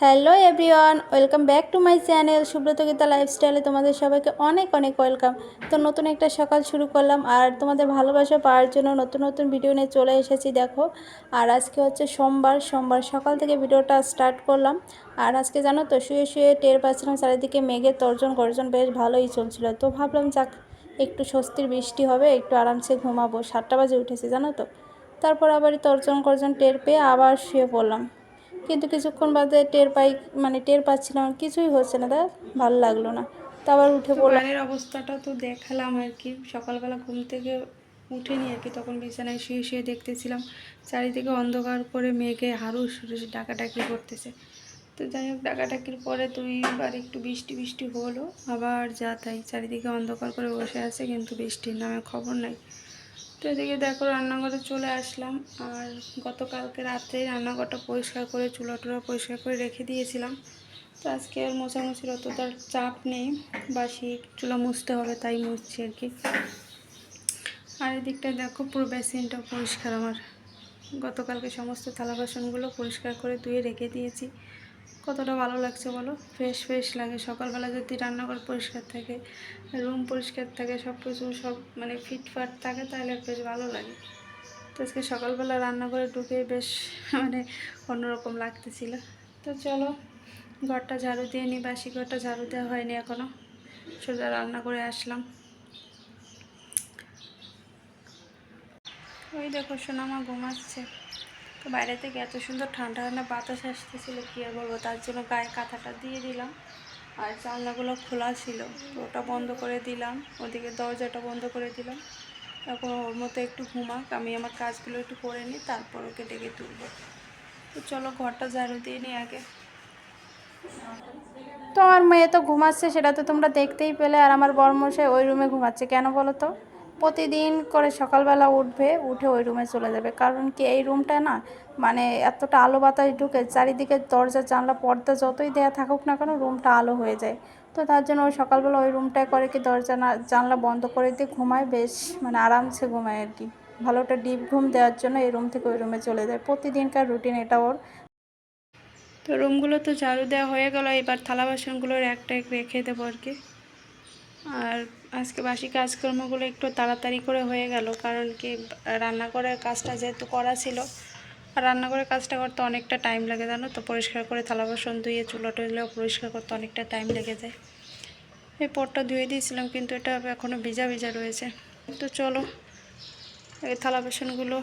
Hello everyone, welcome back to my channel Subrata Geeta লাইফস্টাইলে তোমাদের সবাইকে অনেক অনেক ওয়েলকাম। তো নতুন একটা সকাল শুরু করলাম আর তোমাদের ভালোবাসা পাওয়ার জন্য নতুন নতুন ভিডিও নিয়ে চলে এসেছি, দেখো। আর আজকে হচ্ছে সোমবার সোমবার সকাল থেকে ভিডিওটা স্টার্ট করলাম। আর আজকে জানো তো, শুয়ে শুয়ে টের পাচ্ছিলাম চারিদিকে মেঘের তর্জন গর্জন, বেশ ভালোই চলছিল। তো ভাবলাম যাক, একটু স্বস্তির বৃষ্টি হবে, একটু আরামসে ঘুমাবো। সাতটা বাজে উঠেছি, জানো তো। তারপর আবার তর্জন গর্জন টের পেয়ে আবার শুয়ে পড়লাম। কিন্তু কিছুক্ষণ বাদে টের পাই মানে টের পাচ্ছিলাম কিছুই হচ্ছে না দেখ ভালো লাগল না। তো আবার উঠে পড়লাম। অবস্থাটা তো দেখালাম আর কি। সকালবেলা ঘুম থেকে উঠেনি আর কি তখন বিছানায় শুয়ে শুয়ে দেখতেছিলাম চারিদিকে অন্ধকার করে মেঘে হারুস হুরুস ডাকাডাকি করতেছে। তো যাই হোক ডাকাডাকির পরে দুইবার একটু বৃষ্টি বৃষ্টি হলো আবার যা তাই চারিদিকে অন্ধকার করে বসে আছে কিন্তু বৃষ্টির নামে খবর নাই। তো এদিকে দেখো রান্নাঘরে চলে আসলাম। আর গতকালকে রাত্রে রান্নাঘরটা পরিষ্কার করে চুলা টুলা পরিষ্কার করে রেখে দিয়েছিলাম। তো আজকে আর মোছামুছির অত তার চাপ নেই, বাসি চুলা মুছতে হবে, তাই মুছছি আর কি। আর এদিকটা দেখো পুরো বেসিনটা পরিষ্কার আমার। গতকালকে সমস্ত থালা বাসনগুলো পরিষ্কার করে ধুয়ে রেখে দিয়েছি। কতটা ভালো লাগছে বলো? ফ্রেশ ফ্রেশ লাগে। সকালবেলা যদি রান্নাঘর পরিষ্কার থাকে, রুম পরিষ্কার থাকে সব কিছু সব মানে ফিটফাট থাকে, তাহলে বেশ ভালো লাগে। তো আজকে সকালবেলা রান্নাঘরে ঢুকে বেশ মানে অন্যরকম লাগতেছিল। তো চলো, ঘরটা ঝাড়ু দিয়ে নিই বাসি ঘরটা ঝাড়ু দেওয়া হয়নি এখনও সোজা রান্না করে আসলাম। ওই দেখো সোনামা ঘুমাচ্ছে। তো বাইরে থেকে এত সুন্দর ঠান্ডা ঠান্ডা বাতাস আসতেছিল, কী আর বলব? তার জন্য গায়ে কাঁথাটা দিয়ে দিলাম। আর জানলাগুলো খোলা ছিল ওটা বন্ধ করে দিলাম। ওদিকে দরজাটা বন্ধ করে দিলাম। এখন ওর মতো একটু ঘুমাক, আমি আমার কাজগুলো একটু করে নিই, তারপর ওকে ডেকে তুলবো। তো চলো ঘরটা ঝাড়ু দিয়ে নিই আগে। তো আমার মেয়ে তো ঘুমাচ্ছে, সেটা তো তোমরা দেখতেই পেলে, আর আমার বরমশাই ওই রুমে ঘুমাচ্ছে। কেন বলো তো? প্রতিদিন করে সকালবেলা উঠবে, উঠে ওই রুমে চলে যাবে। কারণ কি এই রুমটা না মানে এতটা আলো বাতাস ঢুকে চারিদিকে দরজা, জানলা, পর্দা যতই দেয়া থাকুক না কেন রুমটা আলো হয়ে যায়। তো তার জন্য ওই সকালবেলা ওই রুমটায় করে কি দরজা না, জানলা বন্ধ করে দিয়ে ঘুমায়, বেশ মানে আরামসে ঘুমায় আর কি। ভালো একটা ডিপ ঘুম দেওয়ার জন্য এই রুম থেকে ওই রুমে চলে যায়। প্রতিদিনকার রুটিন এটা ওর। তো রুমগুলো তো ঝাড়ু দেওয়া হয়ে গেল, এবার থালা বাসনগুলোর একটা এক রেখে দেবো আর কি। আর আজকে বাসি কাজকর্মগুলো একটু তাড়াতাড়ি করে হয়ে গেল, কারণ কি রান্না রান্নাঘরের কাজটা যেহেতু করা ছিল, আর রান্নাঘরের কাজটা করতে অনেকটা টাইম লাগে, জানো তো? পরিষ্কার করে থালা বাসন ধুয়ে, চুলো টুলেও পরিষ্কার করতে অনেকটা টাইম লেগে যায়। এই পটটা ধুয়ে দিয়েছিলাম, কিন্তু এটা এখনও ভিজা ভিজা রয়েছে। তো চলো, এই থালা বাসনগুলো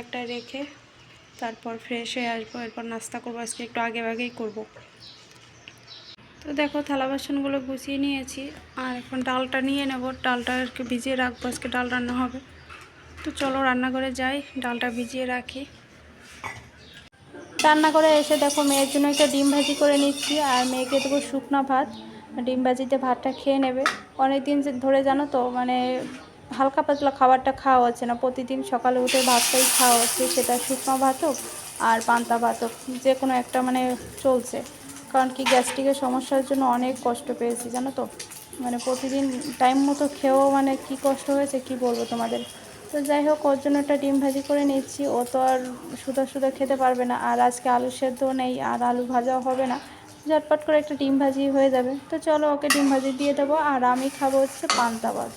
একটা রেখে তারপর ফ্রেশ হয়ে আসব, এরপর নাস্তা করব। আজকে একটু আগে আগেই করব। তো দেখো, থালা বাসনগুলো গুছিয়ে নিয়েছি। আর এখন ডালটা নিয়ে নেব। ডালটা আর কি ভিজিয়ে রাখব, আজকে ডাল রান্না হবে। তো চলো, রান্নাঘরে যাই, ডালটা ভিজিয়ে রাখি। রান্না করে এসে দেখো, মেয়ের জন্য একটা ডিম ভাজি করে নিচ্ছি। আর মেয়েকে দেবো শুকনো ভাত। ডিম ভাজিতে ভাতটা খেয়ে নেবে। অনেক দিন ধরে জানো তো মানে হালকা পাতলা খাবারটা খাওয়া হচ্ছে না। প্রতিদিন সকালে উঠে ভাতটাই খাওয়া হচ্ছে। সেটা শুকনো ভাত হোক আর পান্তা ভাত হোক যে কোনো একটা মানে চলছে। কারণ কি গ্যাস্ট্রিকের সমস্যার জন্য অনেক কষ্ট পেয়েছি, জানো তো? মানে প্রতিদিন টাইম মতো খেয়েও মানে কি কষ্ট হয়েছে কি বলব তোমাদের? তো যাই হোক, ওর জন্য একটা ডিম ভাজি করে নিচ্ছি। ও তো আর সুদা সুদা খেতে পারবে না। আর আজকে আলু সেদ্ধ নেই, আর আলু ভাজাও হবে না। ঝটপট করে একটা ডিম ভাজি হয়ে যাবে। তো চলো ওকে ডিম ভাজি দিয়ে দেবো। আর আমি খাব হচ্ছে পান্তা ভাত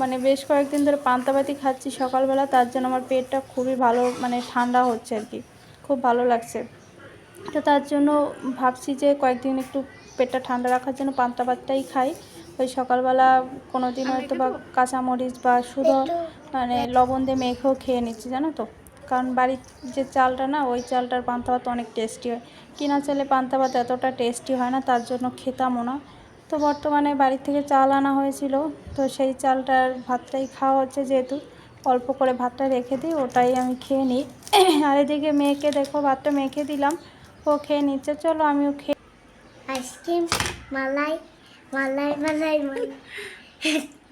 মানে বেশ কয়েকদিন ধরে পান্তা ভাতই খাচ্ছি সকালবেলা। তার জন্য আমার পেটটা খুবই ভালো মানে ঠান্ডা হচ্ছে আর কি। খুব ভালো লাগছে। তো তার জন্য ভাবছি যে কয়েকদিন একটু পেটটা ঠান্ডা রাখার জন্য পান্তা ভাতটাই খাই। ওই সকালবেলা কোনো দিন হয়তো বা কাঁচামরিচ বা শুধু মানে লবণ দিয়ে মেখেও খেয়ে নিচ্ছি জানো তো। কারণ বাড়ির যে চালটা না ওই চালটার পান্তা ভাত অনেক টেস্টি হয়। কিনা চালে পান্তা ভাত এতটা টেস্টি হয় না তার জন্য খেতামও না। তো বর্তমানে বাড়ি থেকে চাল আনা হয়েছিল তো সেই চালটার ভাতটাই খাওয়া হচ্ছে যেহেতু। অল্প করে ভাতটা রেখে দিই ওটাই আমি খেয়ে নিই। আর এদিকে মেয়েকে দেখো ভাতটা মেখে দিলাম। ও খেয়ে নিচ্ছে চলো আমিও খেয়ে আইসক্রিম মালাই মালাই মালাই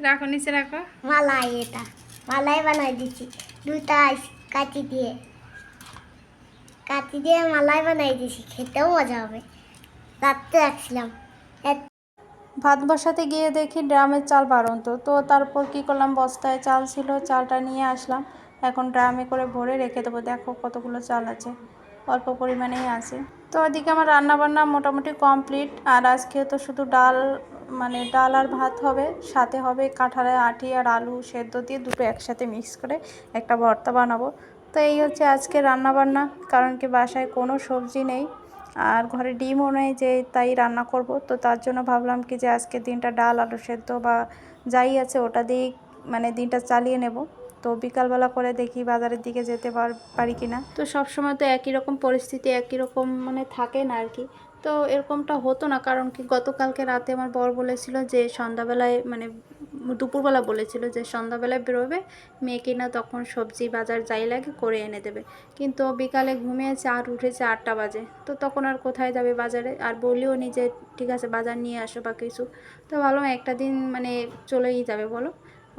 রাখো নিচে রাখো। মালাই এটা। মালাই বানাই দিচ্ছি। দুটা আইস কাটি দিয়ে। কাটি দিয়ে মালাই বানাই দিয়েছি। খেতেও মজা হবে। রাত্রে রাখছিলাম। ভাত বসাতে গিয়ে দেখি ড্রামের চাল বাড়ন্ত। তো তারপর কি করলাম? বস্তায় চাল ছিল চালটা নিয়ে আসলাম। এখন ড্রামে করে ভরে রেখে দেবো। দেখো কতগুলো চাল আছে। অল্প পরিমাণেই আছে। তো ওদিকে আমার রান্নাবান্না মোটামুটি কমপ্লিট। আর আজকে তো শুধু ডাল মানে ডাল আর ভাত হবে, সাথে হবে কাঁঠালের আটি আর আলু সেদ্ধ দিয়ে দুটো একসাথে মিক্স করে একটা ভর্তা বানাবো। তো এই হচ্ছে আজকে রান্নাবান্না, কারণ কি বাসায় কোনো সবজি নেই আর ঘরে ডিমও নেই যে তাই রান্না করব। তো তার জন্য ভাবলাম কি যে আজকে দিনটা ডাল, আলু সেদ্ধ বা যাই আছে ওটা দিয়েই মানে দিনটা চালিয়ে নেব। তো বিকালবেলা করে দেখি বাজারের দিকে যেতে পার- কিনা। তো সব সময় তো একই রকম পরিস্থিতি, একই রকম মানে থাকে না আর কি। তো এরকমটা হতো না, কারণ কি গতকালকে রাতে আমার বর বলেছিল যে সন্ধ্যাবেলায় মানে দুপুরবেলা বলেছিল যে সন্ধ্যাবেলায় বেরোবে, মেয়ে কিনা তখন সবজি বাজার যাই লাগে করে এনে দেবে। কিন্তু বিকালে ঘুমিয়েছে আর উঠেছে আটটা বাজে। তো তখন আর কোথায় যাবে বাজারে? আর বলিও নি যে, ঠিক আছে, বাজার নিয়ে আসো বা কিছু। তো ভালো একটা দিন মানে চলেই যাবে, বলো?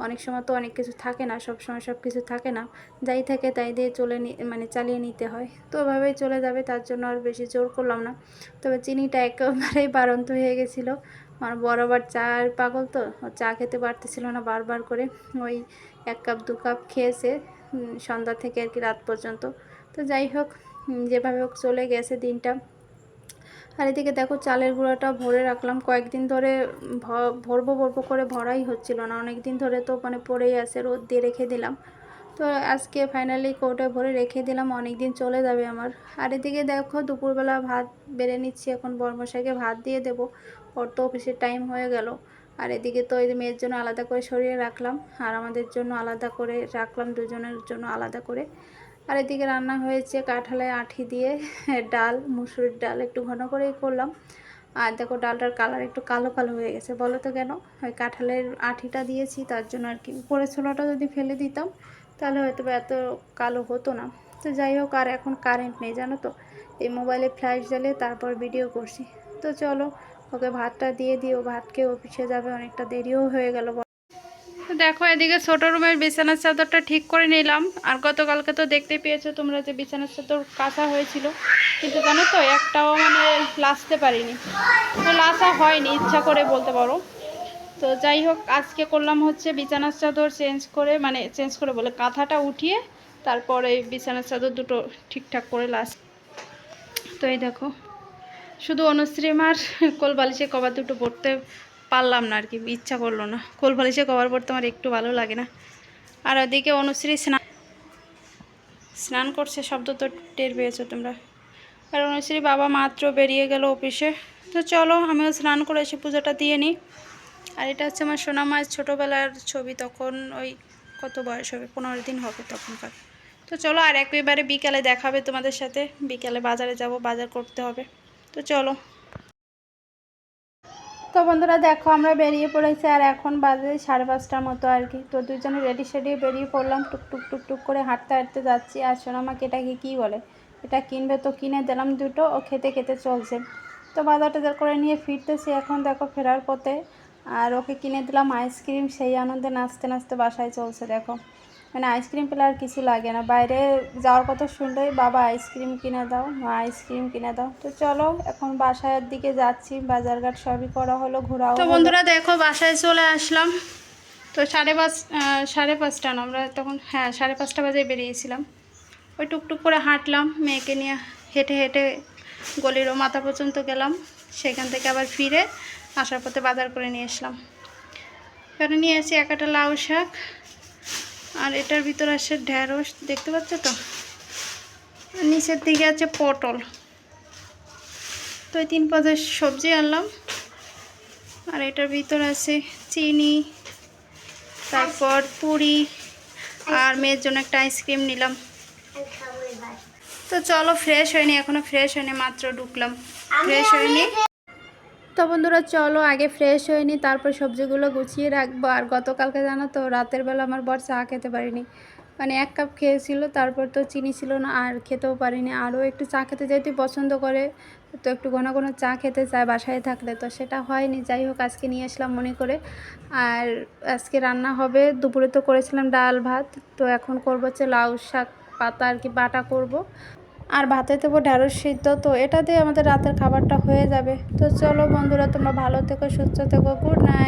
অনেক সময় তো অনেক কিছু থাকে না, সব সময় সব কিছু থাকে না। যাই থাকে তাই দিয়ে চলে মানে চালিয়ে নিতে হয়। তো ওভাবেই চলে যাবে, তার জন্য আর বেশি জোর করলাম না। তবে চিনিটা একেবারেই বারন্ত হয়ে গেছিল। আমার বরাবর চার পাগল তো চা খেতে পারতেছিল না বারবার করে। ওই এক কাপ, দু কাপ খেয়েছে সন্ধ্যা থেকে আর কি রাত পর্যন্ত। তো যাই হোক যেভাবে হোক চলে গেছে দিনটা। আর এদিকে দেখো চালের গুঁড়াটা ভরে রাখলাম। কয়েকদিন ধরে ভরবো ভরবো করে ভরাই হচ্ছিল না। অনেক দিন ধরে তো মানে পড়েই আছে, রোদ দিয়ে রেখে দিলাম। তো আজকে ফাইনালি কৌটা ভরে রেখে দিলাম অনেক দিন চলে যাবে আমার। আর এদিকে দেখো দুপুরবেলা ভাত বেড়ে নিচ্ছি, এখন বর্মশাইকে ভাত দিয়ে দেবো। ওর তো অফিসের টাইম হয়ে গেল। আর এদিকে তো এই মেয়ের জন্য আলাদা করে সরিয়ে রাখলাম। আর আমাদের জন্য আলাদা করে রাখলাম, দুজনের জন্য আলাদা করে। আর এদিকে রান্না হয়েছে কাঁঠালে আঠি দিয়ে ডাল, মুসুরির ডাল, একটু ঘন করেই করলাম। আর দেখো ডালটার কালার একটু কালো কালো হয়ে গেছে, বলো তো কেন? ওই কাঁঠালের আঠিটা দিয়েছি, তার জন্য আর কি। উপরে ছোলাটা যদি ফেলে দিতাম, তাহলে হয়তো এত কালো হতো না। তো যাই হোক, আর এখন কারেন্ট নেই, জানো তো? এই মোবাইলে ফ্ল্যাশ জ্বালিয়ে তারপর ভিডিও করছি। তো চলো, ওকে ভাতটা দিয়ে দিও, ভাত খেয়ে অফিসে যাবে, অনেকটা দেরিও হয়ে গেল। দেখো, এদিকে ছোট রুমের বিছানার চাদরটা ঠিক করে নিলাম। আর গতকালকে তো দেখতে পেয়েছ তোমরা যে বিছানার চাদর কাঁচা হয়েছিল। কিন্তু জানো তো, একটাও মানে লাসতে পারিনি। লাসা হয়নি, ইচ্ছা করে বলতে পারো। তো যাই হোক, আজকে করলাম হচ্ছে বিছানার চাদর চেঞ্জ করে মানে চেঞ্জ করে বলে কাঁথাটা উঠিয়ে তারপরে বিছানার চাদর দুটো ঠিকঠাক করে লাস। তো এই দেখো, শুধু অনুশ্রীমার কোল বালিশে কভার দুটো পরতে পারলাম না আর কি, ইচ্ছা করল না। কোল বালিশে কভার পরতে আমার একটু ভালো লাগে না। আর ওদিকে অনুশ্রী স্নান স্নান করছে, শব্দ তো টের পেয়েছ তোমরা। আর অনুশ্রী বাবা মাত্র বেরিয়ে গেল অফিসে। তো চলো, আমিও স্নান করে এসে পুজোটা দিয়ে নিই। আর এটা হচ্ছে আমার সোনা মায়ের ছোটোবেলার ছবি, তখন ওই কত বয়স হবে, পনেরো দিন হবে তখনকার। তো চলো, আর একেবারে বিকালে দেখাবে তোমাদের সাথে। বিকালে বাজারে যাব, বাজার করতে হবে। তো চলো। তো বন্ধুরা দেখো, আমরা বেরিয়ে পড়েছি আর এখন বাজে সাড়ে পাঁচটার মতো আর কি। তো দুজনে রেডি সেডি বেরিয়ে পড়লাম, টুক টুক টুক টুক করে হাঁটতে হাঁটতে যাচ্ছি। আর সোনামাকে এটাকে কী বলে? এটা কিনবে তো কিনে দিলাম দুটো, ও খেতে খেতে চলছে। তো বাজার টাজার করে নিয়ে ফিরতেছি এখন দেখো ফেরার পথে। আর ওকে কিনে দিলাম আইসক্রিম সেই আনন্দে নাচতে নাচতে বাসায় চলছে দেখো। মানে আইসক্রিম পেলে আর কিছু লাগে না। বাইরে যাওয়ার কথা শুনলেই বাবা আইসক্রিম কিনে দাও মা আইসক্রিম কিনে দাও। তো চলো এখন বাসার দিকে যাচ্ছি বাজারঘাট সবই করা হলো ঘোরাও তো বন্ধুরা দেখো বাসায় চলে আসলাম। তো সাড়ে পাঁচ সাড়ে পাঁচটা না আমরা তখন হ্যাঁ সাড়ে পাঁচটা বাজে বেরিয়েছিলাম। ওই টুকটুক করে হাঁটলাম মেয়েকে নিয়ে হেঁটে হেঁটে গলিরও মাথা পর্যন্ত গেলাম। সেখান থেকে আবার ফিরে আসার পথে বাজার করে নিয়ে আসলাম। এখানে নিয়ে এক একটা লাউ শাক। আর এটার ভিতরে আছে ঢ্যাঁড়স দেখতে পাচ্ছ তো? আর নিচের দিকে আছে পটল। তো এই তিন পদের সবজি আনলাম। আর এটার ভিতর আছে চিনি তারপর পুরি আর মেয়ের জন্য একটা আইসক্রিম নিলাম। তো চলো ফ্রেশ হয়নি এখনও ফ্রেশ হয়নি মাত্র ঢুকলাম। ফ্রেশ হয়নি? তো বন্ধুরা, চলো আগে ফ্রেশ হয়নি তারপর সবজিগুলো গুছিয়ে রাখব। আর গতকালকে জানো তো, রাতের বেলা আমার বর চা খেতে পারিনি। মানে এক কাপ খেয়েছিল, তারপর তো চিনি ছিল না, আর খেতেও পারিনি। আরও একটু চা খেতে যেহেতু পছন্দ করে। তো একটু ঘন ঘন চা খেতে চায় বাসায় থাকলে। তো সেটা হয়নি, যাই হোক, আজকে নিয়ে আসলাম মনে করে। আর আজকে রান্না হবে, দুপুরে তো করেছিলাম ডাল ভাত। তো এখন করব হচ্ছে লাউ শাক পাতা আর কি বাটা করব। আর ভাতে দেবো ঢেঁড়স সিদ্ধ, তো এটা দিয়ে আমাদের রাতের খাবারটা হয়ে যাবে। তো চলো বন্ধুরা, তোমরা ভালো থেকো, সুস্থ থেকো গুড নাইট